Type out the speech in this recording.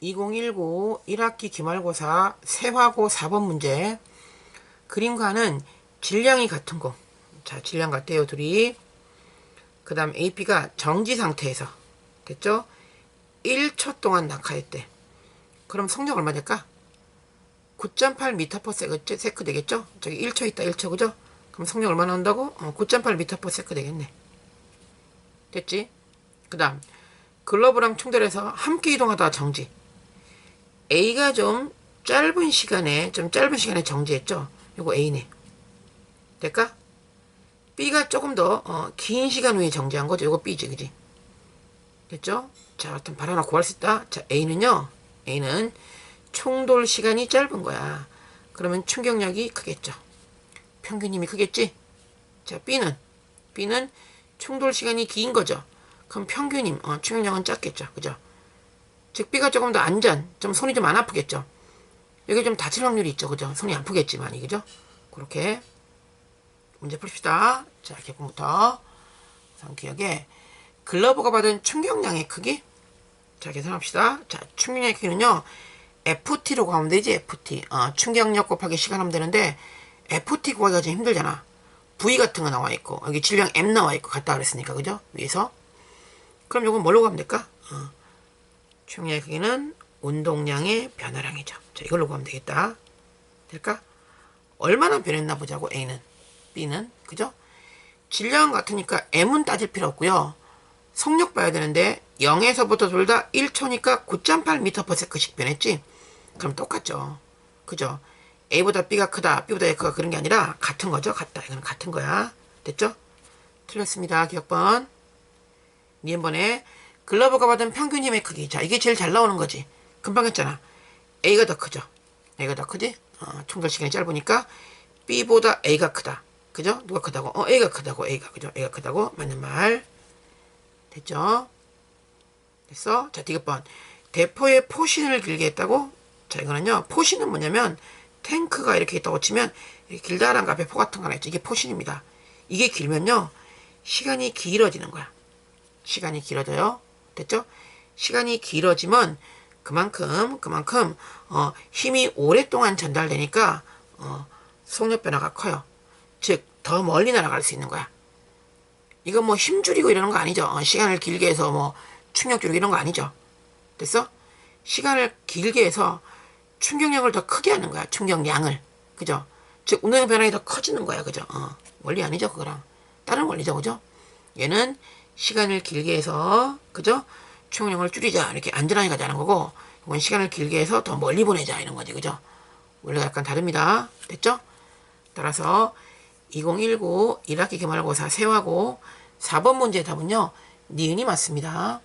2019 1학기 기말고사 세화고 4번 문제 그림과는 질량이 같은 거. 자, 질량 같대요, 둘이. 그 다음 AP가 정지 상태에서 됐죠? 1초 동안 낙하했대. 그럼 속력 얼마 될까? 9.8m/s 세크 되겠죠? 저기 1초 있다 1초 그죠? 그럼 속력 얼마 나온다고? 어, 9.8m/s 되겠네. 됐지? 그 다음 글러브랑 충돌해서 함께 이동하다가 정지. A가 좀 짧은 시간에 좀 짧은 시간에 정지했죠? 요거 A네. 될까? B가 조금 더 어, 긴 시간 후에 정지한 거죠. 요거 B지, 그지? 됐죠? 자, 하여튼 발 하나 구할 수 있다. 자, A는요. A는 충돌 시간이 짧은 거야. 그러면 충격력이 크겠죠. 평균임이 크겠지? 자, B는 B는 충돌 시간이 긴 거죠. 그럼 평균임, 어, 충격력은 작겠죠. 그죠? 즉 B가 조금 더 안전, 좀 손이 좀 안 아프겠죠. 여기 좀 다칠 확률이 있죠. 그죠? 손이 아프겠지만, 그죠? 그렇게 문제 풉시다. 자, 개꿈부터 상기억에 글러브가 받은 충격량의 크기 자, 계산합시다. 자, 충격량의 크기는요. FT로 가면 되지, FT. 어, 충격력 곱하기 시간 하면 되는데 FT 구하기가 좀 힘들잖아. V 같은 거 나와 있고 여기 질량 M 나와 있고 같다 그랬으니까 그죠? 위에서 그럼 요건 뭘로 가면 될까? 어. 충격의 크기는 운동량의 변화량이죠. 자, 이걸로 가면 되겠다. 될까? 얼마나 변했나 보자고 A는 B는 그죠? 질량 같으니까 M은 따질 필요 없고요. 속력 봐야 되는데 0에서부터 둘 다 1초니까 9.8m/s씩 변했지? 그럼 똑같죠. 그죠? A보다 B가 크다, B보다 A가 그런 게 아니라 같은 거죠. 같다. 이건 같은 거야. 됐죠? 틀렸습니다. 기억번. 니은번에 글러브가 받은 평균 힘의 크기. 자, 이게 제일 잘 나오는 거지. 금방 했잖아. A가 더 크죠. A가 더 크지? 어, 충돌 시간이 짧으니까 B보다 A가 크다. 그죠? 누가 크다고? 어, A가 크다고. A가 그죠? A가 크다고. 맞는 말. 됐죠? 됐어? 자, 디귿번. 대포의 포신을 길게 했다고? 자, 이거는요. 포신은 뭐냐면 탱크가 이렇게 있다고 치면 길다란 거 앞에 포 같은 거 하나 있죠. 이게 포신입니다. 이게 길면요. 시간이 길어지는 거야. 시간이 길어져요. 됐죠? 시간이 길어지면 그만큼 그만큼 어, 힘이 오랫동안 전달되니까 어, 속력 변화가 커요. 즉 더 멀리 날아갈 수 있는 거야. 이거 뭐 힘 줄이고 이러는 거 아니죠. 어, 시간을 길게 해서 뭐 충격 줄이고 이런 거 아니죠. 됐어? 시간을 길게 해서 충격력을 더 크게 하는 거야. 충격량을. 그죠? 즉 운동 변화가 더 커지는 거야. 그죠? 어, 원리 아니죠. 그거랑. 다른 원리죠. 그죠? 얘는 시간을 길게 해서 그죠? 충격력을 줄이자. 이렇게 안전하게 가자는 거고 이건 시간을 길게 해서 더 멀리 보내자. 이런 거지. 그죠? 원리가 약간 다릅니다. 됐죠? 따라서 2019 1학기 기말고사 세화고 4번 문제의 답은요. 니은이 맞습니다.